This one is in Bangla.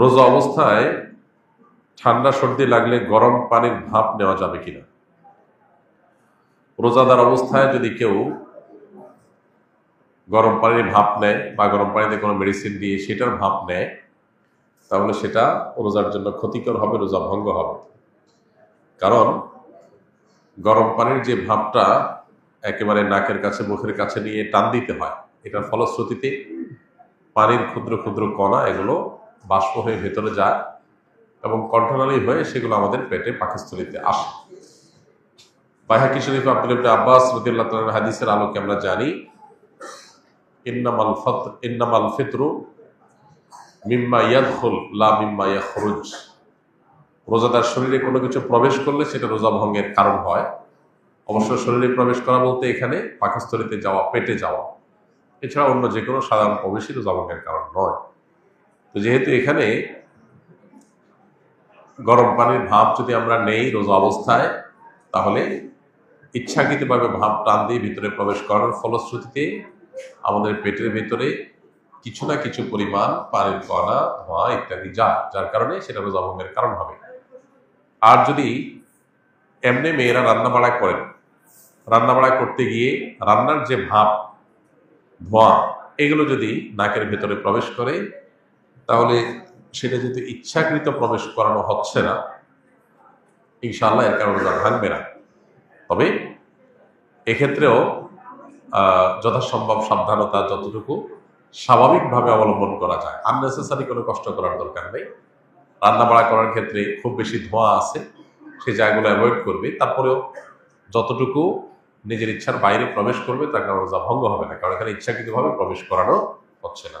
রোজা অবস্থায় ঠান্ডা সর্দি লাগলে গরম পানির ভাপ নেওয়া যাবে কিনা? রোজাদার অবস্থায় যদি কেউ গরম পানির ভাপ নেয় বা গরম পানিতে কোনো মেডিসিন দিয়ে সেটার ভাপ নেয়, তাহলে সেটা রোজার জন্য ক্ষতিকর হবে, রোজা ভঙ্গ হবে। কারণ গরম পানির যে ভাপটা একেবারে নাকের কাছে, মুখের কাছে নিয়ে টান দিতে হয়, এটার ফলশ্রুতিতে পানির ক্ষুদ্র ক্ষুদ্র কণা এগুলো বাষ্প হয়ে ভেতরে যায় এবং কণ্ঠনালী হয়ে সেগুলো আমাদের পেটে পাকস্থলিতে আসে। বাইহাকি শরীফ আব্দুল আব্বাস রদিল্লাহ হাদিসের আলোকে আমরা জানি, ইন্নামাল ফত ফিতরু মিম্মা ইয়াদখুল, লা মিম্মা ইয়াখরুজ। রোজাদার শরীরে কোনো কিছু প্রবেশ করলে সেটা রোজা ভঙ্গের কারণ হয়। অবশ্য শরীরে প্রবেশ করা বলতে এখানে পাকস্থলিতে যাওয়া, পেটে যাওয়া। এছাড়া অন্য যে কোনো সাধারণ প্রবেশই রোজা ভঙ্গের কারণ নয়। তো যেহেতু এখানে গরম পানির ভাব যদি আমরা নেই রোজা অবস্থায়, তাহলে ইচ্ছাকৃতভাবে ভাব টান দিয়ে ভিতরে প্রবেশ করার ফলশ্রুতিতে আমাদের পেটের ভেতরে কিছু না কিছু পরিমাণ পানির কণা ধোঁয়া ইত্যাদি যায় যার কারণে সেটা রোজা ভঙ্গের কারণ হবে। আর যদি এমনি মেয়েরা রান্না বাড়া করেন রান্না বাড়া করতে গিয়ে রান্নার যে ভাব, ধোঁয়া, এগুলো যদি নাকের ভেতরে প্রবেশ করে তাহলে সেটা যদি ইচ্ছাকৃত প্রবেশ করানো হচ্ছে না, ইনশাআল্লাহ এর কারণে রোজা ভাঙবে না। তবে এক্ষেত্রেও যথাসম্ভব সাবধানতা যতটুকু স্বাভাবিকভাবে অবলম্বন করা যায়। আননেসেসারি কোনো কষ্ট করার দরকার নেই। রান্না বাড়া করার ক্ষেত্রে খুব বেশি ধোঁয়া আছে সেই জায়গাগুলো অ্যাভয়েড করবে। তারপরেও যতটুকু নিজের ইচ্ছার বাইরে প্রবেশ করবে, তার কারণে রোজা ভঙ্গ হবে না। কারণ এখানে ইচ্ছাকৃতভাবে প্রবেশ করানো হচ্ছে না।